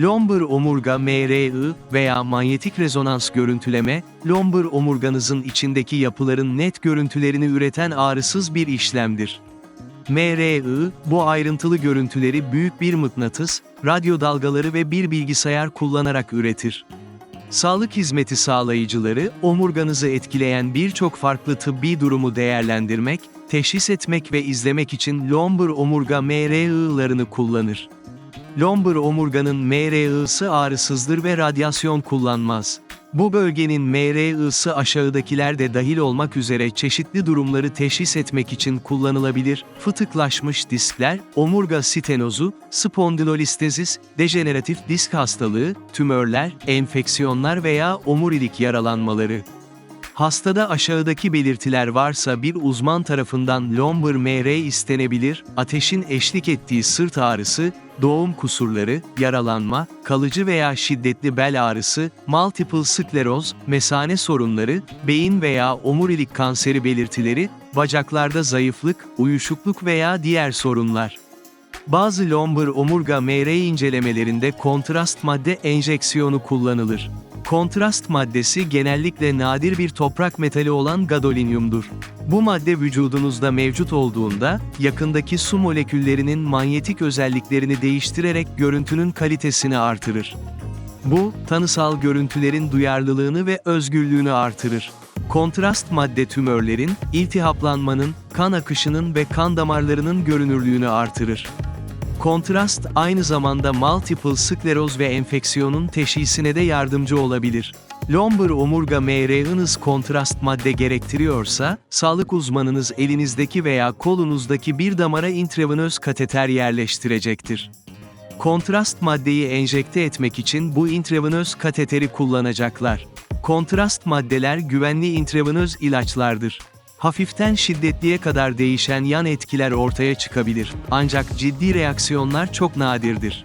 Lomber omurga MRI veya manyetik rezonans görüntüleme, lomber omurganızın içindeki yapıların net görüntülerini üreten ağrısız bir işlemdir. MRI, bu ayrıntılı görüntüleri büyük bir mıknatıs, radyo dalgaları ve bir bilgisayar kullanarak üretir. Sağlık hizmeti sağlayıcıları, omurganızı etkileyen birçok farklı tıbbi durumu değerlendirmek, teşhis etmek ve izlemek için lomber omurga MRI'larını kullanır. Lomber omurganın MRI'sı ağrısızdır ve radyasyon kullanmaz. Bu bölgenin MRI'sı aşağıdakiler de dahil olmak üzere çeşitli durumları teşhis etmek için kullanılabilir. Fıtıklaşmış diskler, omurga stenozu, spondilolistezis, dejeneratif disk hastalığı, tümörler, enfeksiyonlar veya omurilik yaralanmaları. Hastada aşağıdaki belirtiler varsa bir uzman tarafından lomber MR istenebilir, ateşin eşlik ettiği sırt ağrısı, doğum kusurları, yaralanma, kalıcı veya şiddetli bel ağrısı, multiple skleroz, mesane sorunları, beyin veya omurilik kanseri belirtileri, bacaklarda zayıflık, uyuşukluk veya diğer sorunlar. Bazı lomber omurga MR incelemelerinde kontrast madde enjeksiyonu kullanılır. Kontrast maddesi genellikle nadir bir toprak metali olan gadolinyumdur. Bu madde vücudunuzda mevcut olduğunda, yakındaki su moleküllerinin manyetik özelliklerini değiştirerek görüntünün kalitesini artırır. Bu, tanısal görüntülerin duyarlılığını ve özgürlüğünü artırır. Kontrast madde tümörlerin, iltihaplanmanın, kan akışının ve kan damarlarının görünürlüğünü artırır. Kontrast aynı zamanda multiple skleroz ve enfeksiyonun teşhisine de yardımcı olabilir. Lomber omurga MR'ınız kontrast madde gerektiriyorsa, sağlık uzmanınız elinizdeki veya kolunuzdaki bir damara intravenöz kateter yerleştirecektir. Kontrast maddeyi enjekte etmek için bu intravenöz kateteri kullanacaklar. Kontrast maddeler güvenli intravenöz ilaçlardır. Hafiften şiddetliye kadar değişen yan etkiler ortaya çıkabilir. Ancak ciddi reaksiyonlar çok nadirdir.